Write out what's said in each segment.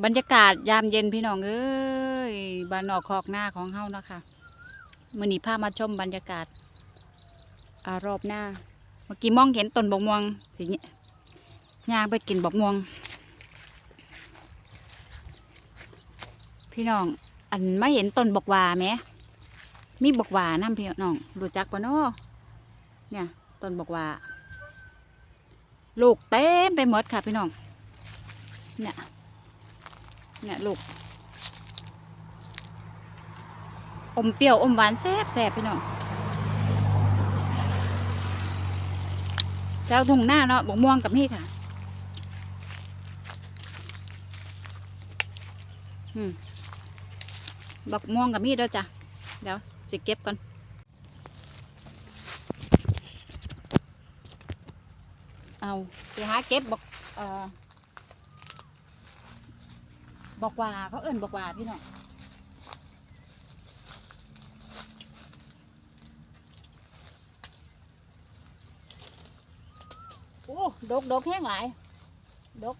บรรยากาศยามเย็นพี่น้องเอ้ยบ้านนอกคอกหน้าของเฮานะคะมื้อนี้พามาชมบรรยากาศอารอบหน้า เมื่อกี้มองเห็นต้นบกม่วงสิเนี่ยย่างไปกินบกม่วง พี่น้องอันไม่เห็นต้นบกหวาไหมมีบกหวานํพี่น้องรู้จักปะเนาะเนี่ยต้นบกหวาลูกเต็มไปหมดค่ะพี่น้องเนี่ย เนี่ยลูก อมเปรี้ยวอมหวานแซ่บแซ่บพี่น้องเจ้าทุ่งหน้าเนาะบกม่วงกับนี่ค่ะบักม่วงกับมีดเด้อจ้ะ เดี๋ยวจะเก็บก่อน เอาไปหาเก็บบอกเอ่อ บอกว่าเขาเอิ่นบอกว่าพี่น้องโอ้ดกดกแห้งหลายดก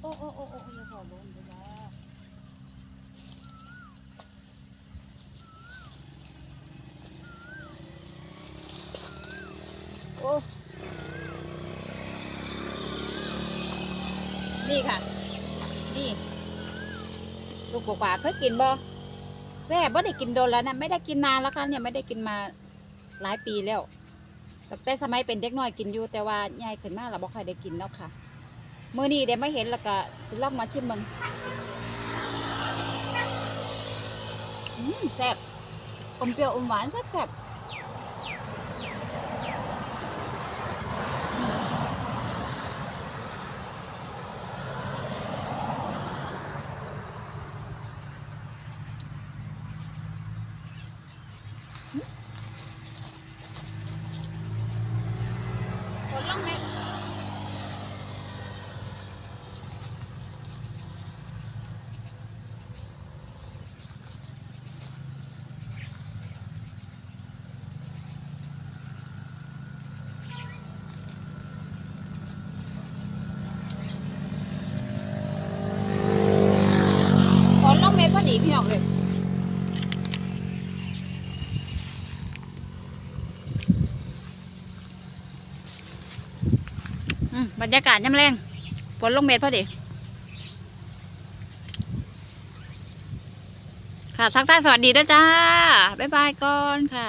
โอ้โอ้โอ้โอ้อย่าขอลงไปแล้ว โอ้ นี่ค่ะ นี่ลูกกว่าเคยกินบ่แซ่บบ่ได้กินโดนแล้วนะไม่ได้กินนานแล้วค่ะเนี่ยไม่ได้กินมาหลายปีแล้วตั้งแต่สมัยเป็นเด็กน้อยกินอยู่แต่ว่าใหญ่ขึ้นมาเราบ่ค่อยได้กินแล้วค่ะเมื่อนี้เดี๋ยวไม่เห็นแล้วก็สิลองมาชิมมึงอืมแซ่บอมเปรี้ยวอมหวานแซ่บแซ่บ ผลล่องเม็ดผลล่องเม็ ดีพี่น้องเลยบรรยากาศย่ำแรงฝนลงเม็ดพอดีค่ะทักทายสวัสดีด้วยจ้า บ๊ายบายก่อนค่ะ